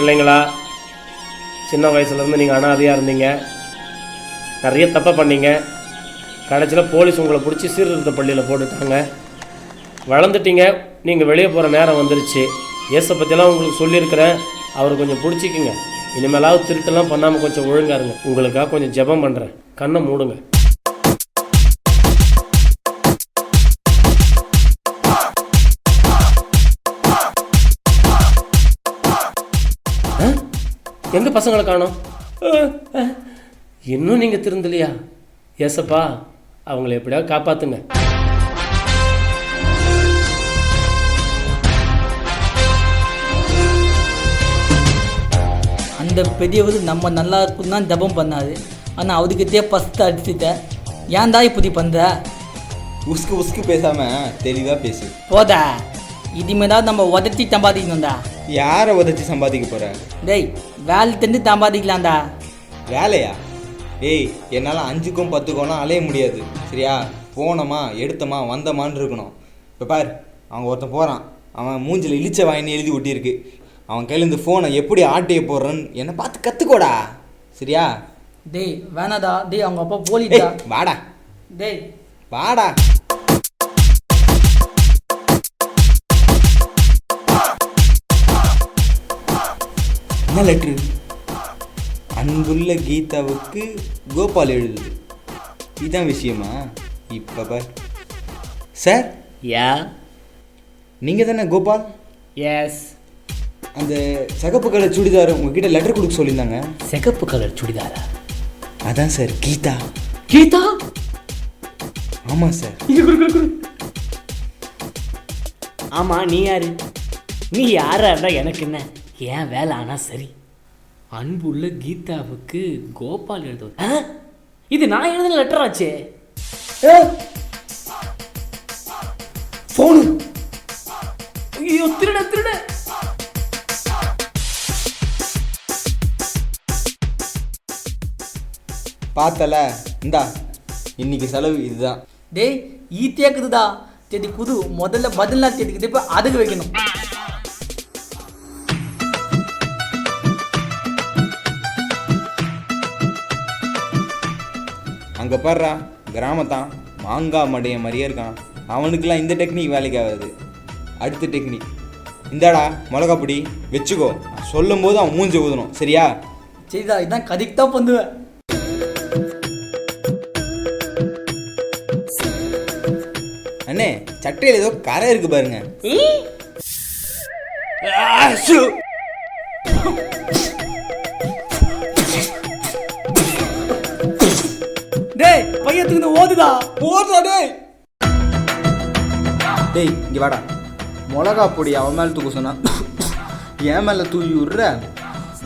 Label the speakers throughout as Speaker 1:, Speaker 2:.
Speaker 1: பிள்ளைங்களா? சின்ன வயசுலேருந்து நீங்கள் அனாதையாக இருந்தீங்க. நிறைய தப்பை பண்ணீங்க. கடைசியில் போலீஸ் உங்களை பிடிச்சி சீர்திருத்த பள்ளியில் போட்டுட்டாங்க. வளர்ந்துட்டீங்க. நீங்கள் வெளியே போகிற நேரம் வந்துருச்சு. ஏசை பற்றிலாம் உங்களுக்கு சொல்லியிருக்கிறேன். அவர் கொஞ்சம் பிடிச்சிக்குங்க. இனிமேலாவது திருட்டெல்லாம் பண்ணாமல் கொஞ்சம் ஒழுங்காருங்க உங்களுக்காக கொஞ்சம் ஜெபம் பண்ணுறேன் கண்ணை மூடுங்க. எங்க பசங்களை காணோம். இன்னும் நீங்க திருந்தலையா? ஏசப்பா அவங்கள எப்படியாவது காப்பாத்துங்க.
Speaker 2: அந்த பெரியவர் நம்ம நல்லா இருக்கும் தான் ஜபம் பண்ணாரு. ஆனால் அவருக்கிட்டே ஃபஸ்ட்டு அடிச்சுட்ட ஏன்டா இப்படி பண்ணுற
Speaker 3: உஸ்கு உஸ்கு பேசாம தெளிவா பேசு.
Speaker 2: போதா? இனிமேதான் நம்ம உதச்சி சம்பாதிக்கணும்டா.
Speaker 3: யாரை உதச்சி சம்பாதிக்க போற?
Speaker 2: டேய் வேலை தெரிஞ்சு சம்பாதிக்கலாம்டா.
Speaker 3: வேலையா? ஏய் என்னால் அஞ்சுக்கும் பத்துக்கும்லாம் அலைய முடியாது. சரியா? போனோமா எடுத்தோமா வந்தோமான்னு இருக்கணும். இப்போ பார் அவங்க ஒருத்தன் போகிறான் அவன் மூஞ்சில் இழிச்ச வாயின்னு எழுதி ஒட்டியிருக்கு. அவன் கையில் இந்த ஃபோனை எப்படி ஆட்டைய போடுறன்னு என்னை பார்த்து கற்றுக்கோடா சரியா?
Speaker 2: டேய் வேணாடா டேய் அவங்க அப்பா போலிடா
Speaker 3: வாடா.
Speaker 2: டேய்.
Speaker 3: வாடா. என்ன லெட்ரு அன்புள்ள கீதாவுக்கு கோபால் எழுதுது. இதுதான் விஷயமா? இப்போ பார். சார்?
Speaker 1: யா?
Speaker 3: நீங்கள் தானே கோபால்?
Speaker 1: எஸ்
Speaker 3: அந்த சகப்பு கலர் சுடிதார் உங்ககிட்ட லெட்டர் கொடுக்க சொல்லியிருந்தாங்க.
Speaker 1: சிகப்பு கலர் சுடிதாரா?
Speaker 3: அதான் சார் கீதா.
Speaker 1: கீதா?
Speaker 3: ஆமாம் சார்.
Speaker 1: இங்க குடு குடு குடு.
Speaker 4: ஆமா நீ யாரு? நீ யாரா இருந்தா எனக்கு என்ன? ஏன் வேலை ஆனா சரி? அன்புள்ள கீதாவுக்கு கோபால் எழுதுவது? இது நான் எழுதின லெட்டர் ஆச்சே.
Speaker 1: ஃபோனு
Speaker 4: ஐயோ திருட திருட.
Speaker 3: பார்த்தல இந்தா இன்னைக்கு செலவு இதுதான்.
Speaker 2: டேய் ஈத்தியாக்குதுடா செடி குது முதல்ல பதிலாக செடிக்குது இப்போ அதுக்கு வைக்கணும்.
Speaker 3: அங்கே பாடுறா கிராமத்தான். மாங்காய் மடைய மாதிரியே இருக்கான். அவனுக்கெல்லாம் இந்த டெக்னிக் வேலைக்கு ஆகாது. அடுத்த டெக்னிக் இந்தாடா மிளகா பொடி. வச்சுக்கோ. சொல்லும் போது அவன் மூஞ்சி ஊதணும். சரியா?
Speaker 2: சரிடா இதான் கதிக்கு தான் பண்ணுவேன்
Speaker 3: அண்ணே சட்டையில் ஏதோ கரை இருக்கு பாருங்க.
Speaker 2: பையத்துக்கு ஓதுடா.
Speaker 3: போடுறா டேய். டேய் இங்கே வாடா. மிளகா பொடி அவன் மேலே தூக்க சொன்னா என் மேலே தூக்கி விட்ற.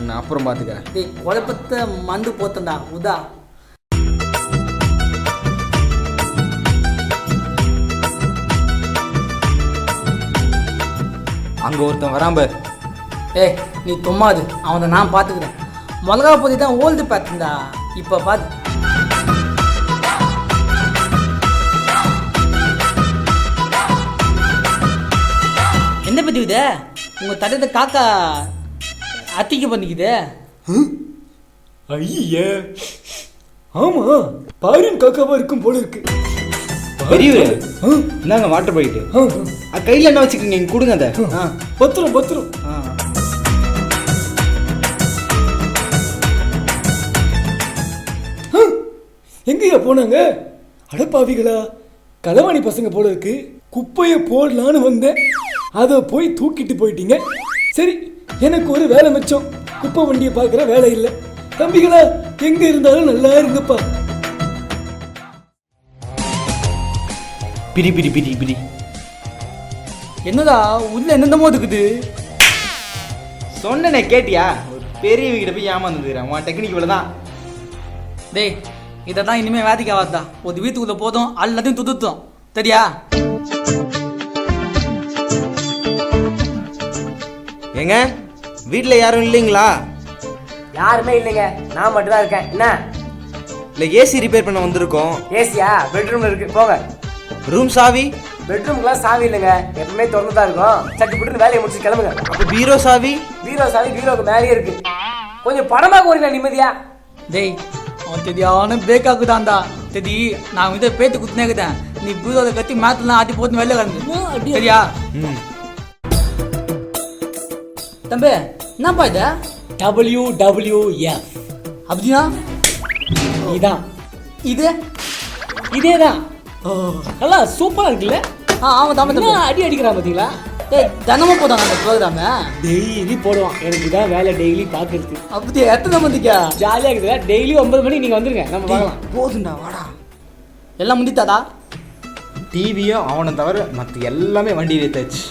Speaker 3: நான் அப்புறம் பார்த்துக்கிறேன்
Speaker 2: டேய் குழப்பத்தை மந்து போத்தண்டா. உதா.
Speaker 3: அங்கே ஒருத்தன் வரான் பார்.
Speaker 2: ஏய் நீ தும்மாது அவனை நான் பார்த்துக்கிறேன் மிளகா பொதி தான் ஓல்டு பேக்குண்டா இப்போ பார்த்து இது உங்கள் தடத்தை காக்கா அத்திக்கு பண்ணிக்குது.
Speaker 1: ஐய. ஆமா பாரின் காக்காவா இருக்கும் போல இருக்கு.
Speaker 3: பெரியவர் இந்தாங்க வாட்டர் போயிட்டு கையில் என்ன வச்சுக்கோங்க? நீங்கள் கொடுங்க அதை.
Speaker 1: பத்திரம் பத்திரம். எங்கயா போனாங்க? அடப்பாவிகளா களவாணி பசங்க போல இருக்கு. குப்பையை போடலான்னு வந்தேன். அதை போய் தூக்கிட்டு போயிட்டீங்க. சரி எனக்கு ஒரு வேலை மிச்சம். குப்பை வண்டியை பார்க்குற வேலை இல்லை. தம்பிகளா எங்க இருந்தாலும் நல்லா இருங்கப்பா.
Speaker 4: பிரி பிரி பிரி பிரி
Speaker 2: என்னடா உள்ள என்னென்னமோ இருக்குது?
Speaker 3: சொன்னனே கேட்டியா? ஒரு பெரியவங்க கிட்ட போய் ஏமாந்துருக்கிறேன். உன் டெக்னிக் இவ்வளோ தான்
Speaker 2: டேய் இதை தான் இனிமேல் வேதிக்க ஆகாதா ஒரு வீட்டுக்குள்ளே போதும் எல்லாத்தையும் துதுத்தோம். சரியா
Speaker 3: ஏங்க வீட்டில் யாரும் இல்லைங்களா?
Speaker 5: யாருமே இல்லைங்க. நான் மட்டும் தான் இருக்கேன். என்ன?
Speaker 3: இல்லை ஏசி ரிப்பேர் பண்ண வந்திருக்கோம்.
Speaker 5: ஏசியா? பெட்ரூம்ல இருக்கு. போங்க.
Speaker 3: ரூம் சாவி?
Speaker 5: பெட்ரூம்க்குலாம் சாவி இல்லைங்க. எப்பவுமே திறந்து தான் இருக்கும் சட்டு புட்டுன்னு வேலையை முடிச்சு கிளம்புங்க.
Speaker 3: அப்போ பீரோ சாவி?
Speaker 5: பீரோ சாவி பீரோக்கு மேலேயே இருக்கு. கொஞ்சம் பணமா போறீங்களா நிம்மதியா?
Speaker 2: டேய் அவன் தெரியாத பிரேக் ஆகுதான்டா தெரி நான் வந்து பேத்து குத்துனேக்குதேன் நீ பீரோத கத்தி மேத்தெல்லாம் ஆட்டி போட்டு வெளில கிடந்து. சரியா?
Speaker 3: ம்.
Speaker 2: தம்பி என்னப்பா இது?
Speaker 4: டபிள்யூ டபிள்யூஎஃப்
Speaker 2: அப்படின்னா
Speaker 4: இதான்.
Speaker 2: இது?
Speaker 4: இதே தான் நல்லா சூப்பரா இருக்குல்ல?
Speaker 2: ஆ ஆமாம் தம்பி
Speaker 4: என்ன அடி அடிக்கிறான் பாத்தீங்களா?
Speaker 2: டேய் தினமும் போதாங்க அந்த ப்ரோக்ராமு
Speaker 4: டெய்லி போடுவான். எனக்கு இதான் வேலை டெய்லி பார்க்கறது
Speaker 2: அப்படியே எத்தனை மந்திக்கா
Speaker 4: ஜாலியாக இருக்குதுல டெய்லி ஒன்பது மணி நீங்க வந்துருங்க. நம்ம பார்க்கலாம்
Speaker 2: போதுண்டா வாடா. எல்லாம் முந்தித்தாதா
Speaker 3: டிவியும் அவனை தவிர மற்ற எல்லாமே வண்டியில் ஏத்தாச்சு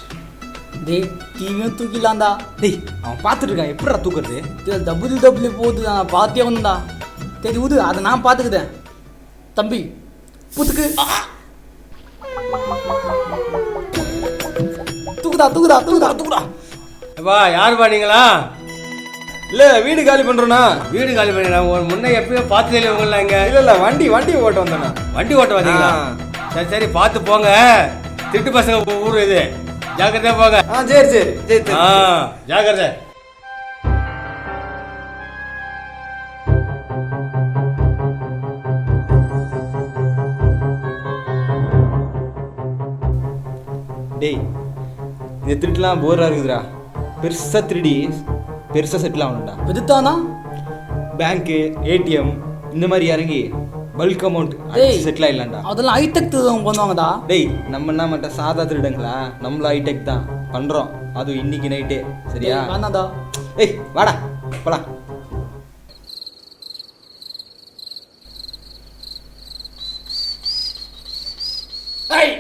Speaker 2: டேய் டிவியும் தூக்கிடலாம்டா.
Speaker 3: டேய் அவன் பார்த்துட்டு இருக்கான் எப்படிடா தூக்குறது?
Speaker 2: டேய் டபுள் டபுள் போகுது நான் பார்த்தே வந்தா சரி விடு. அதை நான் பார்த்துக்குதேன் தம்பி புத்துக்கு. தூக்குதா தூக்குதா தூக்குதா தூக்குடா.
Speaker 1: அப்பா யார் பாடிங்களா
Speaker 3: இல்லை வீடு காலி பண்ணுறோண்ணா
Speaker 1: வீடு காலி பண்ணி நான் முன்ன எப்பயோ பார்த்ததில்ல உங்கள இங்க.
Speaker 3: இல்லை இல்லை வண்டி வண்டி ஓட்ட வந்தேண்ணா
Speaker 1: வண்டி ஓட்ட வந்தீங்களா. சரி சரி பார்த்து போங்க. திட்டு பசங்க ஊர் இது. ஜாக்கிரதையா போங்க.
Speaker 3: ஆ சரி சரி சரி சரி.
Speaker 1: ஆ ஜாக்கிரதை.
Speaker 3: டேய் இந்த திருட்டுலாம் போராக இருக்குதுடா. பெருசாக திருடி பெருசாக செட்டில் ஆகணும்டா.
Speaker 2: எதுத்தானா
Speaker 3: பேங்க்கு ஏடிஎம் இந்த மாதிரி இறங்கி பல்க் அமௌண்ட். செட்டில் ஆயிடலாம்டா.
Speaker 2: அதெல்லாம் ஹைடெக் பண்ணுவாங்கடா.
Speaker 3: டேய் நம்ம என்ன மட்டும் சாதா திருடங்களா? நம்மள ஹைடெக் தான். பண்ணுறோம் அதுவும் இன்னைக்கு நைட்டே சரியா?
Speaker 2: டேய், வேணாம்டா.
Speaker 3: ஏய் வாடா. போலாம்.
Speaker 1: ஏய்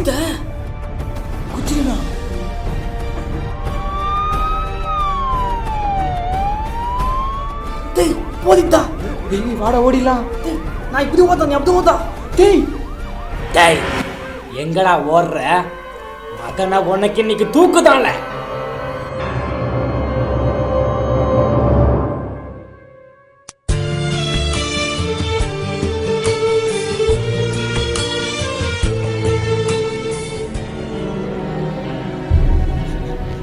Speaker 2: குத்திட்ட குத்தினா டேய் போடிட்டா
Speaker 3: டேய் வாடா ஓடிலாம்
Speaker 2: டேய் நான் இப்படி ஓட்டா நீ அப்படி ஓட்டா. டேய்.
Speaker 4: டேய் எங்கடா ஓடுற? மகனா உனக்கு இன்னைக்கு தூக்குதான்ல.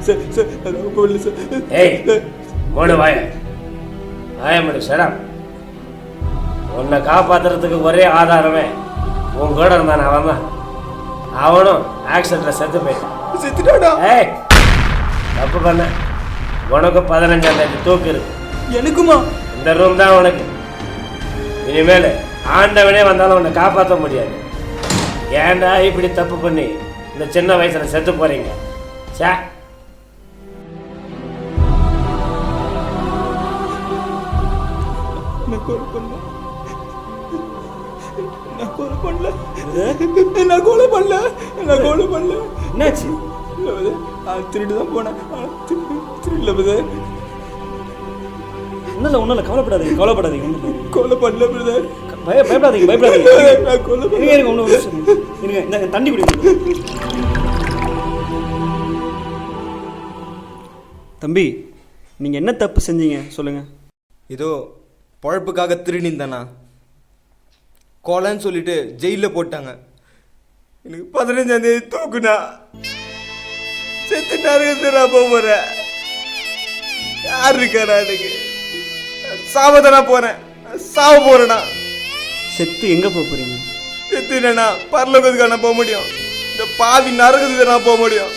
Speaker 3: சார் சார்
Speaker 1: ஏய் மூடு வாய. வாய மூடு சரம் உன்னை காப்பாத்துறதுக்கு ஒரே ஆதாரமே உன் கூட இருந்தான் அவன் தான். அவனும் ஆக்சிடென்ட்ல செத்து போயிட்டான்.
Speaker 3: செத்துட்டாடா
Speaker 1: ஏய் தப்பு பண்ண. உனக்கு பதினஞ்சாம் தேதி தூக்கு இருக்கு.
Speaker 3: எனக்குமா?
Speaker 1: இந்த ரூம் தான் உனக்கு. இனிமேல் ஆண்டவனே வந்தாலும் உன்னை காப்பாற்ற முடியாது. ஏன்டா இப்படி தப்பு பண்ணி இந்த சின்ன வயசுல செத்து போறீங்க? சே
Speaker 3: கொலை பண்ணல நான் கொலை பண்ணல நான் கொலை பண்ணல நான் கொலை பண்ணல
Speaker 4: என்னாச்சு
Speaker 3: இல்ல பதே திருட்டு தான் போனேன் திருடல பதே
Speaker 4: ஒன்றும் இல்லை ஒன்றும் இல்லை கவலைப்படாதீங்க கவலைப்படாதீங்க ஒன்றும் இல்லை
Speaker 3: கொலை பண்ணல பிரதர்
Speaker 4: பய பயப்படாதீங்க பயப்படாதீங்க
Speaker 3: நான் கொலை
Speaker 4: இருங்க இருங்க ஒன்றும் இருங்க இந்த தண்ணி குடிங்க
Speaker 6: தம்பி நீங்கள் என்ன தப்பு செஞ்சீங்க? சொல்லுங்கள்
Speaker 3: ஏதோ பழப்புக்காக திருடிந்தானா கொலைன்னு சொல்லிட்டு ஜெயிலில் போட்டாங்க. எனக்கு பதினஞ்சாம் தேதி தூக்குனா செத்து நரகத்தை நான் போக போறேன். யார் இருக்காரா எனக்கு சாவதானா போறேன். சாவ போறேனா?
Speaker 6: செத்து எங்கே போக போகிறீங்க
Speaker 3: செத்துனா பரலோகத்துக்கு நான் போக முடியும். இந்த பாவி நரகத்துக்கு நான் போக முடியும்.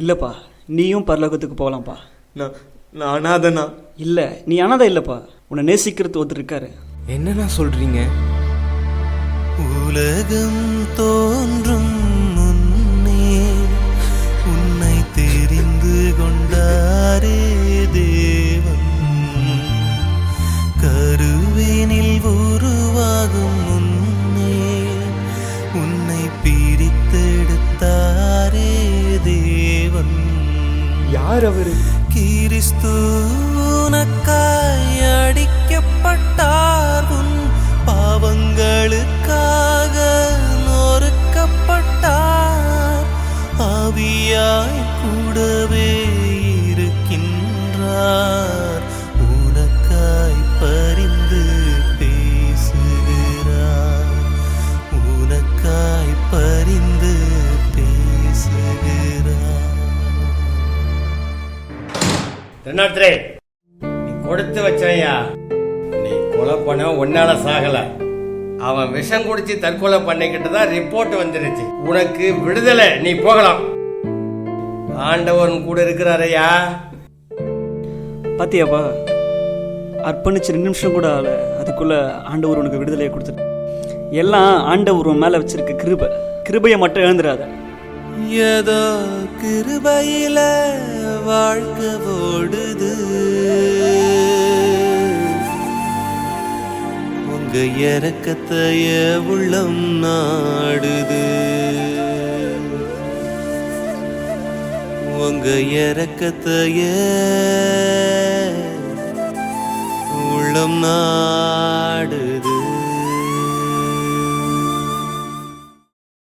Speaker 6: இல்லைப்பா நீயும் பரலோகத்துக்கு போகலாம்ப்பா.
Speaker 3: நான் நான் அனாதனா?
Speaker 6: இல்லை நீ அனாதை இல்லைப்பா. உன்னை நேசிக்கிறது ஒருத்தர் இருக்காரு.
Speaker 3: என்னண்ணா சொல்றீங்க?
Speaker 7: உலகம் தோன்றும் முன்னே உன்னை தெரிந்து கொண்டாரே தேவன். கருவினில் உருவாகும் முன்னே உன்னை பிரித்தெடுத்தாரே தேவன்.
Speaker 3: யார் அவரு?
Speaker 7: கிறிஸ்து
Speaker 8: ரெண்டாத்திரே நீ கொடுத்து வச்சையா நீ கொலை பண்ண உன்னால சாகல. அவன் விஷம் குடிச்சு தற்கொலை பண்ணிக்கிட்டு தான் ரிப்போர்ட் வந்துருச்சு. உனக்கு விடுதலை நீ போகலாம். ஆண்டவன் கூட இருக்கிறாரையா?
Speaker 6: பாத்தியாப்பா அர்ப்பணிச்சு ரெண்டு நிமிஷம் கூட ஆகல. அதுக்குள்ள ஆண்டவர் உனக்கு விடுதலையை கொடுத்துட்டு எல்லாம் ஆண்டவர் உன் மேல வச்சிருக்க கிருபை. கிருபையை மட்டும் எழுந்துடாத
Speaker 7: ஏதோ கிருபையில வாழ்க்கை ஓடுது. உங்க இறக்கத்தைய உள்ளம் நாடுது. உங்க இறக்கத்தைய உள்ளம் நாடுது.